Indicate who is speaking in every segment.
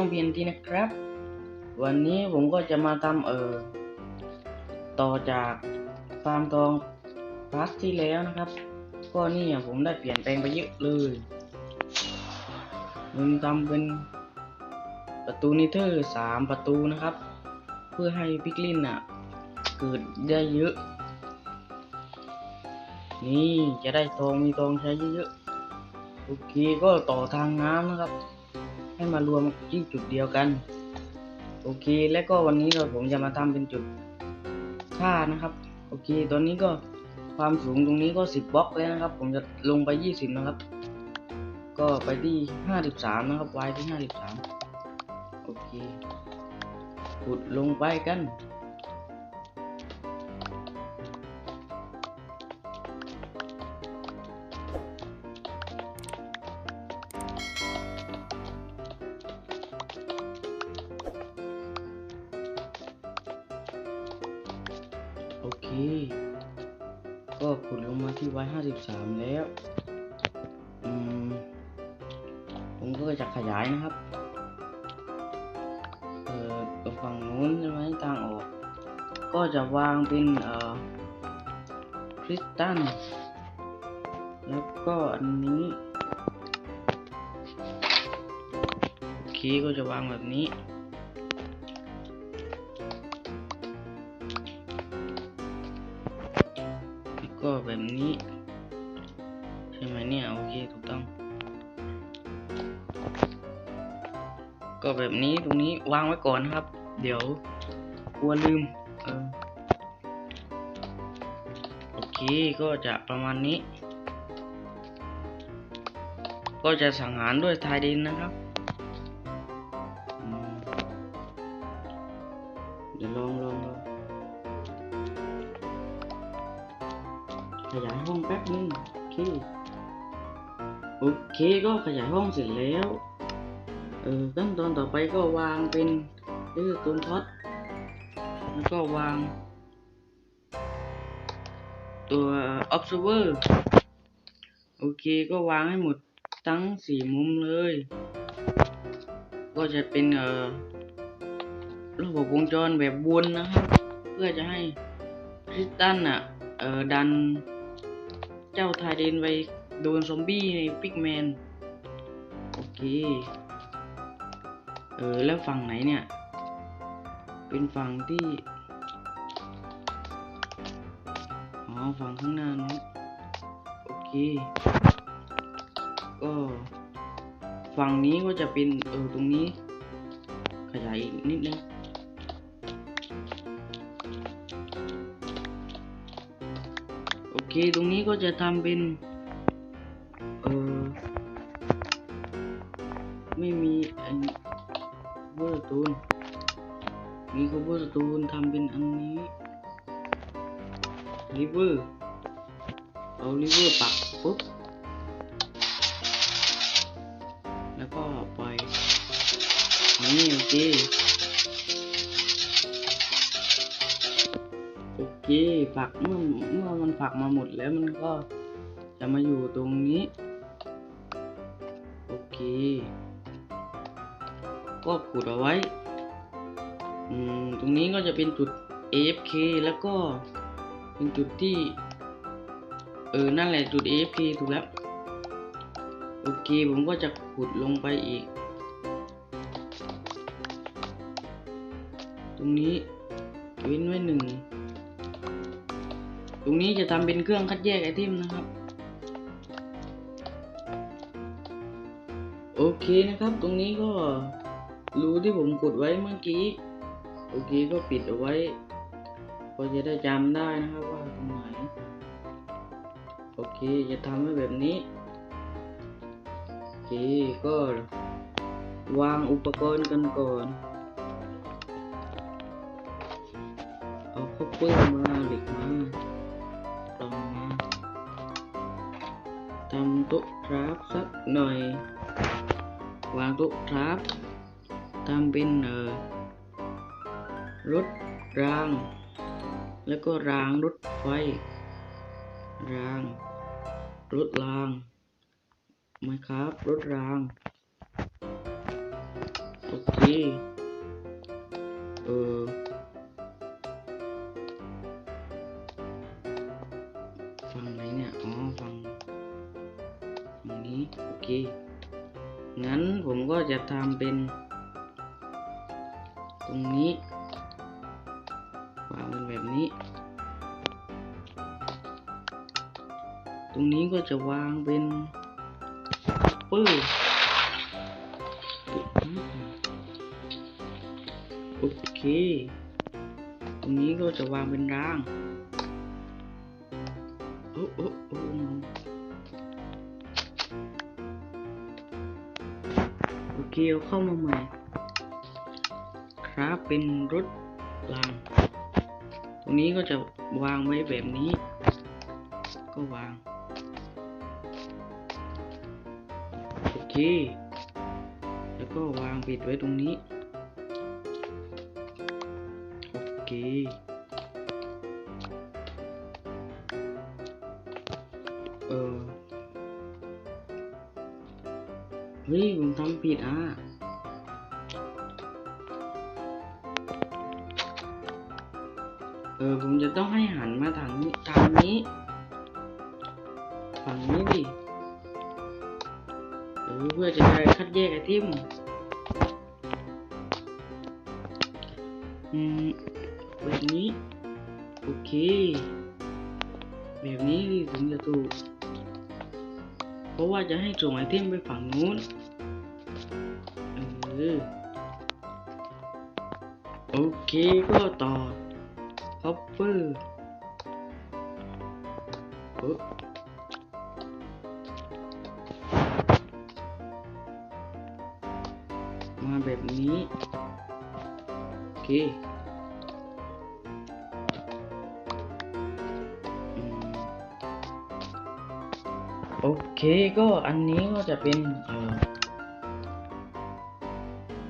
Speaker 1: ช่องพีนทีนะครับ วันนี้ผมก็จะมาทำเออต่อจากฟาร์มทองพาร์ทที่แล้วนะครับ ก็นี่ผมได้เปลี่ยนแปลงไปเยอะเลยมึงทำเป็นประตูนิเทอร์สามประตูนะครับ เพื่อให้พิกลินอะเกิดได้เยอะ นี่จะได้ทองมีทองใช้เยอะๆโอเคก็ต่อทางน้ำนะครับ ให้มารวมที่จุดเดียวกัน โอเค และก็วันนี้เราผมจะมาทำเป็นจุดค่านะครับ โอเค ตอนนี้ก็ความสูงตรงนี้ก็สิบบล็อกแล้วนะครับ ผมจะลงไปยี่สิบนะครับ ก็ไปที่ห้าสิบสามนะครับวที่ห้าสิบสามโอเคขุดลงไปกัน ก็ขุดลงมาที่ไว้ห้าสิบสามแล้วอืมผมก็จะขยายนะครับเอ่อฝั่งนู้นใช่ไหมทางออก ก็จะวางเป็นเอ่อคริสตัลแล้วก็อันนี้โอเคก็จะวางแบบนี้ แบบนี้ ใช่ไหมเนี่ยโอเคถูกต้อง ก็แบบนี้ตรงนี้วางไว้ก่อนนะครับ เดี๋ยวกลัวลืมเออโอเคก็จะประมาณนี้ ก็จะสังหารด้วยทายดินนะครับ ขยายห้องเสร็จแล้วเออขั้นตอนต่อไปก็วางเป็นเลือกตัวท็อตแล้วก็วาง ตัว observer โอเคก็วางให้หมดทั้งสี่มุมเลย ก็จะเป็นเอ่อระบบวงจรแบบวนนะครับ เพื่อจะให้คริสตันอะเอ่อดันเจ้าไทเดนไปโดนซอมบี้ในปิกแมน โอเค เออ แล้วฝั่งไหนเนี่ย เป็นฝั่งที่ อ๋อ ฝั่งข้างหน้านู้นโอเค ก็ ฝั่งนี้ก็จะเป็น เออ ตรงนี้ ขยายอีกนิดนึงโอเค ตรงนี้ก็จะทำเป็น ตูนมีก็เวอร์ตูนทำเป็นอันนี้ลิเวอร์เอาลิเวอร์ปักปุ๊บ แล้วก็ปล่อยนี่โอเคโอเคฝักเมื่อเมื่อมันฝักมาหมดแล้วมันก็จะมาอยู่ตรงนี้ โอเค ก็ขุดเอาไว้ตรงนี้ก็จะเป็นจุด AFK แล้วก็เป็นจุดที่ เออ นั่นแหละจุด AFK ถูกแล้ว โอเค ผมก็จะขุดลงไปอีก ตรงนี้เว้นไว้หนึ่ง ตรงนี้จะทำเป็นเครื่องคัดแยกไอเทมนะครับ โอเคนะครับ ตรงนี้ก็ รูที่ผมกดไว้เมื่อกี้ โอเคก็ปิดเอาไว้ก็จะได้จำได้นะครับว่าตรงไหน โอเคจะทำให้แบบนี้ โอเคก็วางอุปกรณ์กันก่อน เอาข้าวเปลือมาเหล็กมาตองมาทำโต๊ะคราฟสักหน่อย วางโต๊ะคราฟ ทำเป็นรถราง แล้วก็รางรถไฟ ราง รถรางไหมครับ รถรางโอเคโอเคเออฝั่งไหนเนี่ย อ๋อฝั่งฝั่งนี้ โอเค งั้นผมก็จะทำเป็น ตรงนี้วางเป็นแบบนี้ ตรงนี้ก็จะวางเป็นปื้อโอเค ตรงนี้ก็จะวางเป็นรางโอ้โอ้โอ้โอเคเอาเข้ามาใหม่ ครับเป็นรถราง ตรงนี้ก็จะวางไว้แบบนี้ ก็วาง โอเค แล้วก็วางปิดไว้ตรงนี้ โอเคเออเฮ้ยผมทำผิดอะ ออผมจะต้องให้หันมาทางนี้ทางนี้ฝั่งนี้ดิเออเพื่อจะได้คัดแยกไอเทมอืมแบบนี้โอเค แบบนี้ดิถึงจะถูกเพราะว่าจะให้ส่งไอเทมไปฝั่งนู้นเออโอเคก็ต่อ copper เออมาแบบนี้ โอเคโอเคก็อันนี้ก็จะเป็น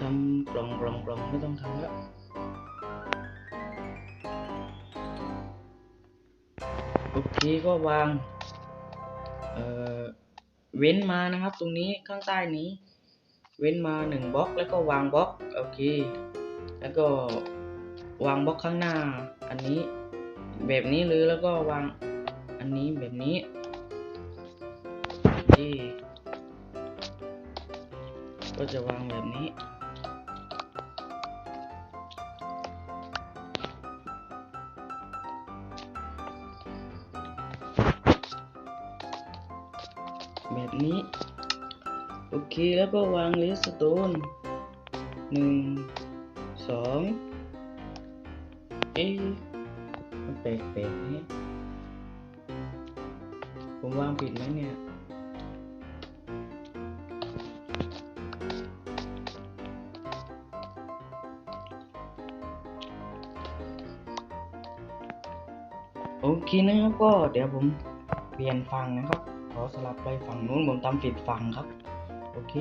Speaker 1: ทำกล่องกล่องกล่องไม่ต้องทำแล้ว โอเคก็วางเอ่อเว้นมานะครับ ตรงนี้ข้างใต้นี้ เว้นมาหนึ่งบล็อกแล้วก็วางบล็อกโอเค แล้วก็วางบล็อกข้างหน้า อันนี้แบบนี้เลยแล้วก็วางอันนี้แบบนี้ก็จะวางแบบนี้ แบบนี้ โอเคแล้วก็วางเลสโตนหนึ่งสองเอ๊ะมันแปลกๆนี่ผมวางผิดไหมเนี่ยโอเคนะครับก็เดี๋ยวผมเปลี่ยนฝั่งนะครับ ขอสลับไปฝั่งนู้นผมทำผิดฝั่งครับ โอเค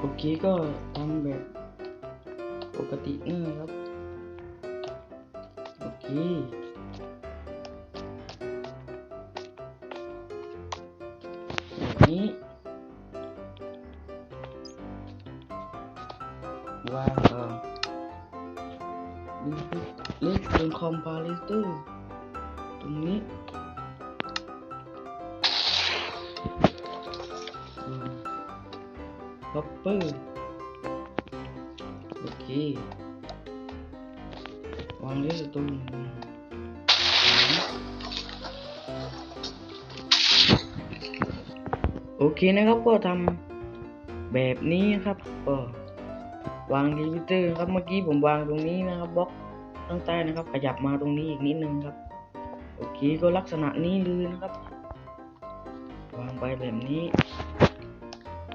Speaker 1: โอเคก็ทำแบบปกตินะครับ โอเคแบบนี้วางเออเล็กเป็นคอมพาริเตอร์ ปอร์โอเควางเลสตรงโอเคนะครับก็ทำแบบนี้นะครับก็วางรีพิเตอร์ครับเมื่อกี้ผมวางตรงนี้นะครับบล็อกข้างใต้นะครับ ขยับมาตรงนี้อีกนิดนึงครับ โอเคก็ลักษณะนี้เลยนะครับ วางไปแบบนี้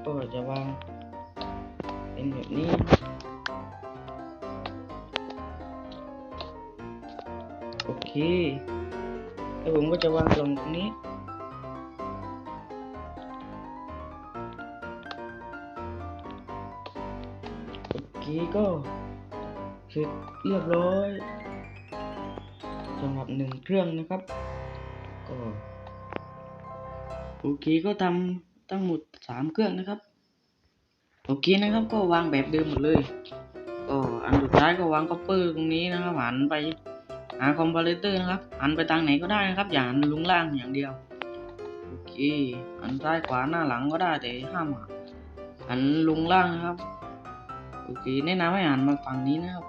Speaker 1: ก็จะวาง เป็นแบบนี้โอเคแล้วผมก็จะวางกล่องตรงนี้โอเคก็เสร็จเรียบร้อยสำหรับหนึ่งเครื่องนะครับก็โอเคก็ทำทั้งหมดสามเครื่องนะครับ โอเคนะครับก็วางแบบเดิมหมดเลยก็อันสุดท้ายก็วางคัพเปอร์ตรงนี้นะครับหันไปหาคอมเพลเตอร์นะครับหันไปทางไหนก็ได้นะครับ อย่าหันลุงล่างอย่างเดียวโอเคหันซ้ายขวาหน้าหลังก็ได้แต่ห้ามหันลุงล่างนะครับโอเคแนะนำให้หันมาฝั่งนี้นะครับ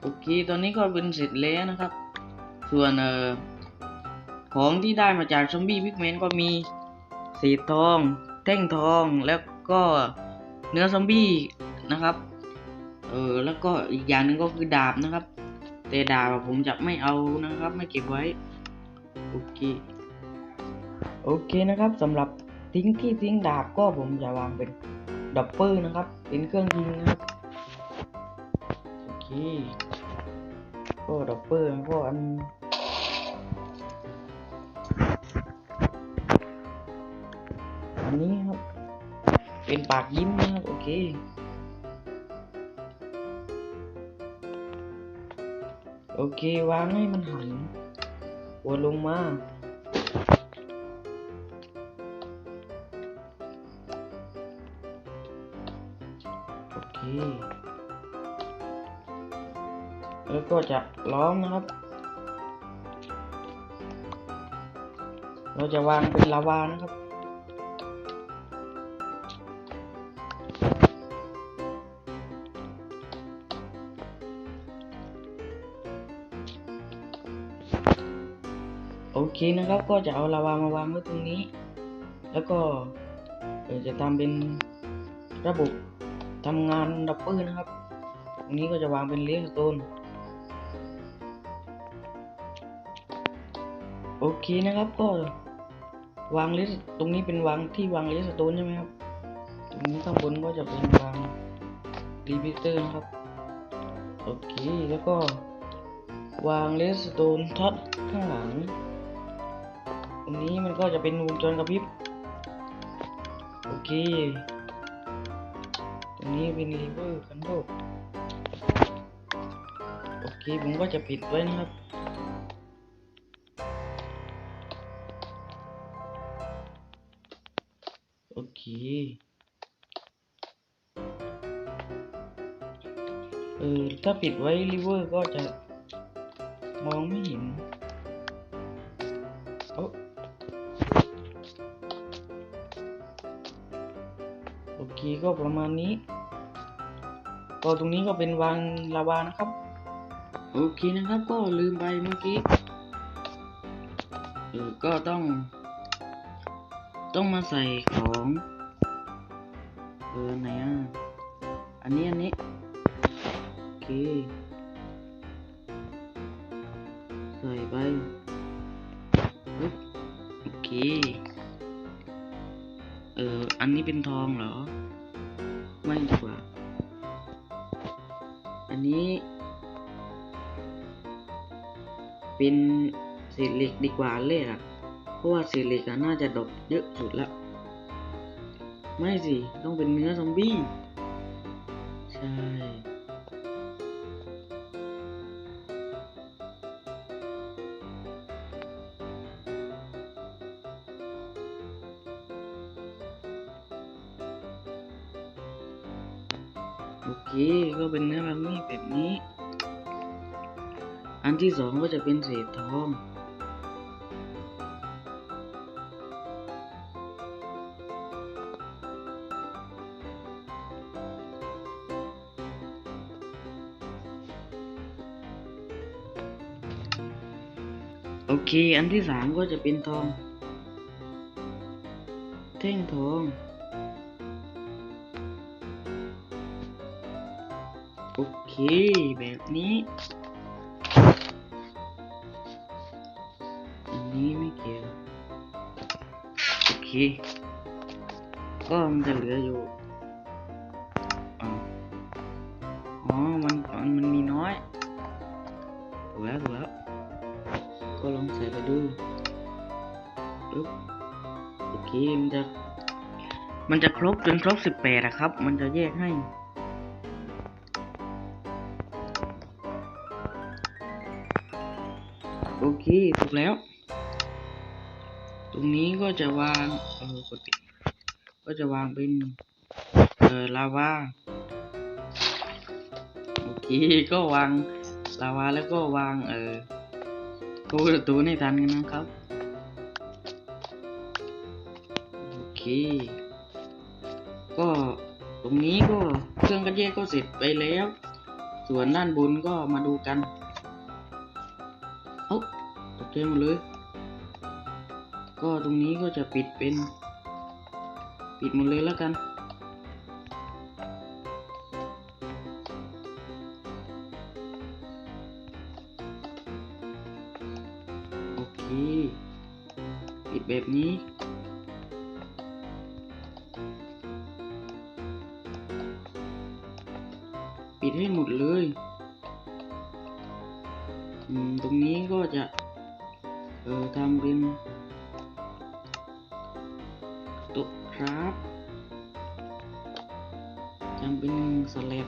Speaker 1: โอเคตอนนี้ก็เป็นเสร็จแล้วนะครับ ส่วนเอ่อของที่ได้มาจากซอมบี้พิกเมนก็มีเศษทอง แท่งทองแล้ว ก็เนื้อซอมบี้นะครับ เออแล้วก็อีกอย่างหนึ่งก็คือดาบนะครับ แต่ดาบผมจะไม่เอานะครับ ไม่เก็บไว้ โอเค โอเคนะครับสำหรับทิ้งที่ทิ้งดาบก็ผมจะวางเป็นดับเบิลนะครับ เป็นเครื่องยิงนะครับ โอเคก็ดับเบิลก็อัน เป็นปากยิ้มนะครับโอเคโอเควางให้มันหันหัวลงมาโอเคแล้วก็จะล้อมนะครับ เราจะวางเป็นลาวานะครับ เคนะครับก็จะเอาลาวามาวางไว้ตรงนี้ แล้วก็จะทำเป็นระบบทำงานดับเบิลนะครับ ตรงนี้ก็จะวางเป็นเลสโตนโอเคนะครับก็วางเลสตรงนี้เป็นวางที่วางเลสโตนใช่ไหมครับ ตรงนี้ข้างบนก็จะเป็นวางรีพิเตอร์นะครับโอเคแล้วก็วางเลสโตนท็อตข้างหลัง รงนี้มันก็จะเป็นวงจรกระพริบโอเค ตรงนี้เป็นลีเวอร์คันโดโอเคผมก็จะปิดไว้นะครับ โอเคเออถ้าปิดไว้ลิเวอร์ก็จะมองไม่เห็น โอเคก็ประมาณนี้ ก็ตรงนี้ก็เป็นวางลาวานะครับ โอเคนะครับก็ลืมไปเมื่อกี้เออก็ต้อง ต้องมาใส่ของเออไหนอะอันนี้อันนี้โอเคใส่ไปโอเค ออ อันนี้เป็นทองเหรอ ไม่ดีกว่า อันนี้ เป็นเศษเหล็กดีกว่าเลยอะเพราะว่าเศษเหล็กน่าจะดกเยอะสุดละ ไม่สิ ต้องเป็นเนื้อซอมบี้ ใช่ เป็นเศษทองโอเค อันที่สามก็จะเป็นทอง แท่งทอง โอเค แบบนี้ โอเคก็มันจะเหลืออยู่อ๋อมันมันมันมีน้อย ถูกแล้วถูกแล้ว ก็ลองใส่ไปดูปึ๊บโอเคมันจะ มันจะครบจนครบสิบแปดอะครับ มันจะแยกให้โอเค ถูกแล้ว ตรงนี้ก็จะวางเออกดปิดก็จะวางเป็นอลาวาโอเคก็วางลาวาแล้วก็วางเออตู้ประตูให้ทันกันนะครับโอเค ก็ตรงนี้ก็เครื่องกันแยกก็เสร็จไปแล้ว ส่วนด้านบนก็มาดูกัน เอ้าตกใจหมดเลย ก็ตรงนี้ก็จะปิดเป็น ปิดหมดเลยแล้วกัน โอเค ปิดแบบนี้ปิดให้หมดเลย ตรงนี้ก็จะ เออทำเป็น ครับทำเป็นสแลบ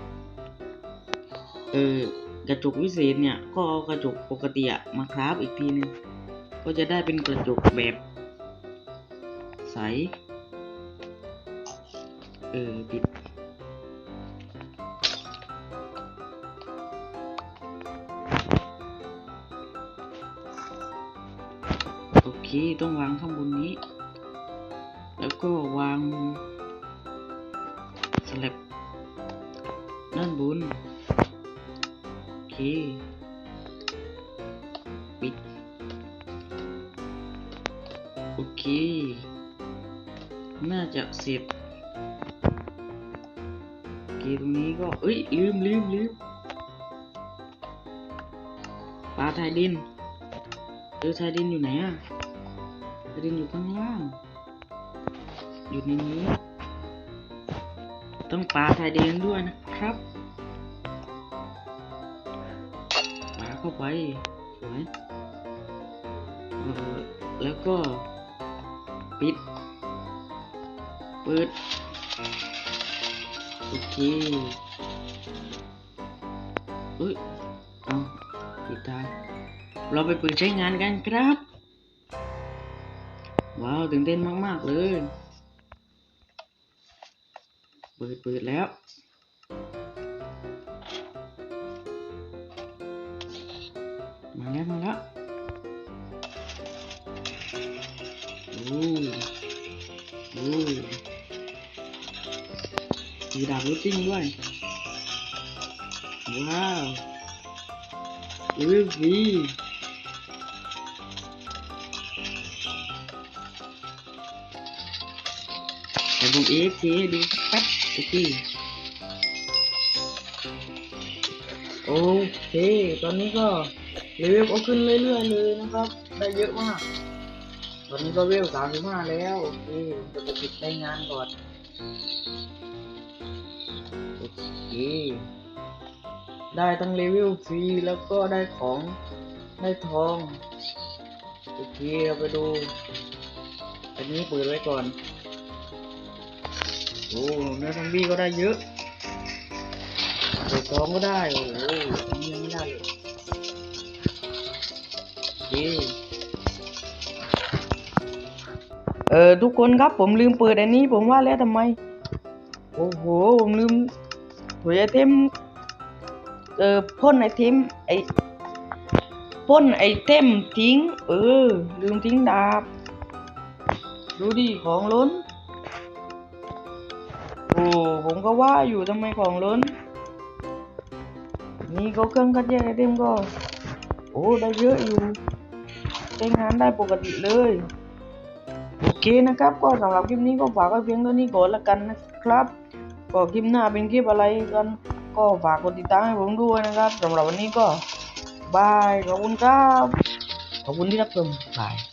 Speaker 1: เออกระจกวิเศษเนี่ย ก็เอากระจกปกติอะมาคราฟอีกทีนึง ก็จะได้เป็นกระจกแบบ ใส เออปิดโอเค ต้องวางข้างบนนี้ แล้วก็วางสลับด้านบนโอเคปิดโอเค น่าจะเสร็จโอเคตรงนี้ก็เอ้ยลืมลืมลืมปลาไทยดินเออชายดินอยู่ไหนอะชายดินอยู่ข้างล่าง อยู่ในนี้ ต้องปลาชายดินด้วยนะครับปลาเข้าไปสวยเออแล้วก็ ปิด เปิด โอเคเอ้ยเอาปิดตาเราไปเปิดใช้งานกันครับ ว้าวตื่นเต้นมาก ๆ เลย ปิดเปิดแล้วมาแล้วมาแล้วโอ้โอ้มีดาบรถซิ่งด้วยว้าวเลเวลสีแต่ผมเอฟเคดูแป๊บ โอเคโอเค ตอนนี้ก็เลเวลก็ขึ้นเรื่อยๆเลยนะครับ ได้เยอะมาก ตอนนี้ก็เวลสามสิบห้าแล้วโอเคจะไปปิดใช้งานก่อนโอเคได้ทั้งเลเวลฟรีแล้วก็ได้ของได้ทองโอเคเราไปดู อันนี้เปิดไว้ก่อน โอ้เนื้อซอมบี้ก็ได้เยอะเปิดทองก็ได้ โอ้โหยังไม่ได้เลยโอเคเออทุกคนครับผมลืมเปิดอันนี้ผมว่าแล้วทำไม โอ้โห ผมลืมหัวไอเทมเออพ่นไอเทมไอพ่นไอเทมทิ้ง เออ ลืมทิ้งดาบ ดูดิของล้น โอ้ผมก็ว่าอยู่ทำไมของล้น นี่ก็เครื่องคัดแยกไอเทมก็ โอ้ได้เยอะอยู่ใช้งานได้ปกติเลย โอเคนะครับก็สำหรับคลิปนี้ก็ฝากไว้เพียงเท่านี้ก่อนละกันนะครับ ก็คลิปหน้าเป็นคลิปอะไรกัน ก็ฝากกดติดตามให้ผมด้วยนะครับสำหรับวันนี้ก็บายขอบคุณครับขอบคุณที่รับชมบาย